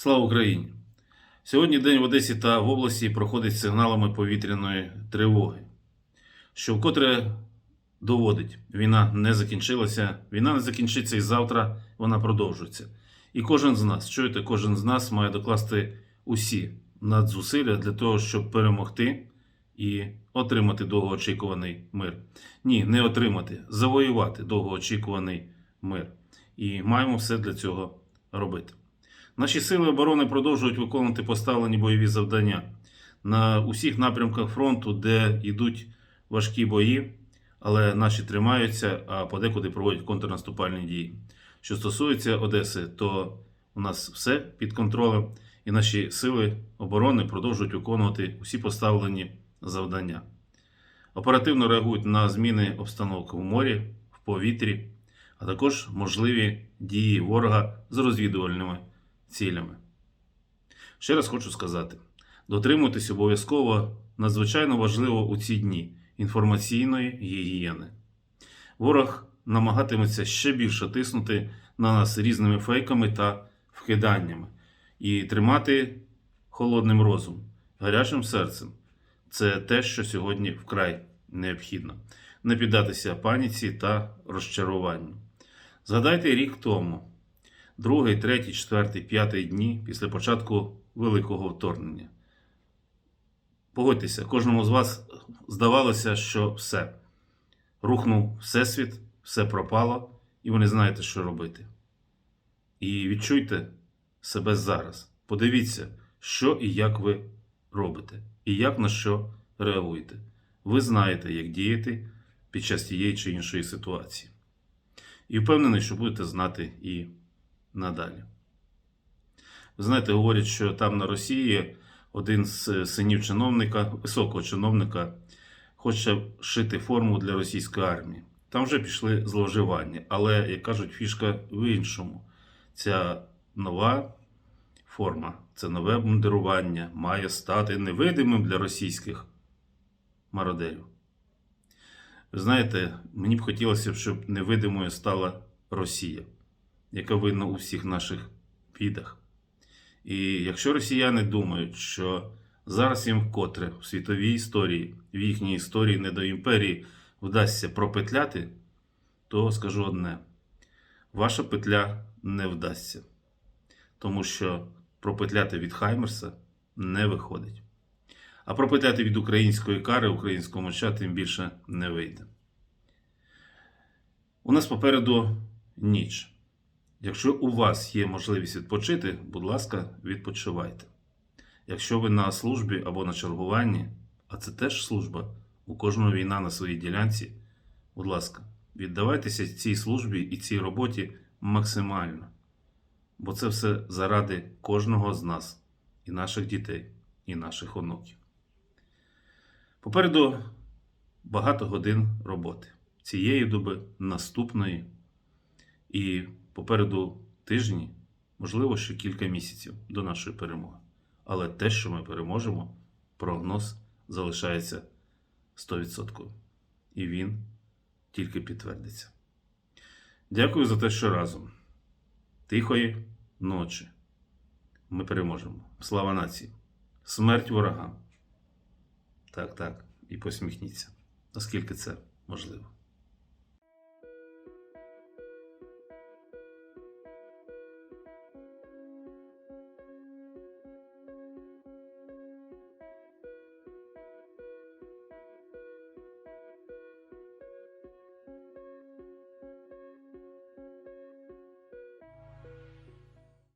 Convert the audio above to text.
Слава Україні! Сьогодні день в Одесі та в області проходить сигналами повітряної тривоги, що вкотре доводить, війна не закінчилася, війна не закінчиться і завтра вона продовжується. І кожен з нас, чуєте, кожен з нас має докласти усі надзусилля для того, щоб перемогти і отримати довгоочікуваний мир. Ні, не отримати, завоювати довгоочікуваний мир. І маємо все для цього робити. Наші сили оборони продовжують виконувати поставлені бойові завдання на усіх напрямках фронту, де йдуть важкі бої, але наші тримаються, а подекуди проводять контрнаступальні дії. Що стосується Одеси, то у нас все під контролем, і наші сили оборони продовжують виконувати усі поставлені завдання. Оперативно реагують на зміни обстановки в морі, в повітрі, а також можливі дії ворога з розвідувальними цілями. Ще раз хочу сказати: дотримуйтесь обов'язково надзвичайно важливо у ці дні інформаційної гігієни. Ворог намагатиметься ще більше тиснути на нас різними фейками та вкиданнями і тримати холодним розум, гарячим серцем. Це те, що сьогодні вкрай необхідно. Не піддатися паніці та розчаруванню. Згадайте рік тому, другий, третій, четвертий, п'ятий дні після початку великого вторгнення. Погодьтеся, кожному з вас здавалося, що все. Рухнув Всесвіт, все пропало, і ви не знаєте, що робити. І відчуйте себе зараз. Подивіться, що і як ви робите, і як на що реагуєте. Ви знаєте, як діяти під час тієї чи іншої ситуації. І впевнений, що будете знати і надалі. Ви знаєте, говорять, що там на Росії один з синів чиновника, високого чиновника, хоче шити форму для російської армії. Там вже пішли зловживання, але, як кажуть, фішка в іншому. Ця нова форма, це нове мундирування має стати невидимим для російських мародерів. Знаєте, мені б хотілося, щоб невидимою стала Росія, яка винна у всіх наших бідах. І якщо росіяни думають, що зараз їм вкотре в світовій історії, в їхній історії не до імперії вдасться пропетляти, то скажу одне: ваша петля не вдасться. Тому що пропетляти від Хаймерса не виходить. А пропетляти від української кари, українського меча тим більше не вийде. У нас попереду ніч. Якщо у вас є можливість відпочити, будь ласка, відпочивайте. Якщо ви на службі або на чергуванні, а це теж служба, у кожного війна на своїй ділянці, будь ласка, віддавайтеся цій службі і цій роботі максимально. Бо це все заради кожного з нас, і наших дітей, і наших онуків. Попереду багато годин роботи цієї доби, наступної, і попереду тижні, можливо, ще кілька місяців до нашої перемоги. Але те, що ми переможемо, прогноз залишається 100%. І він тільки підтвердиться. Дякую за те, що разом. Тихої ночі. Ми переможемо. Слава нації! Смерть ворогам! Так, так, і посміхніться, наскільки це можливо.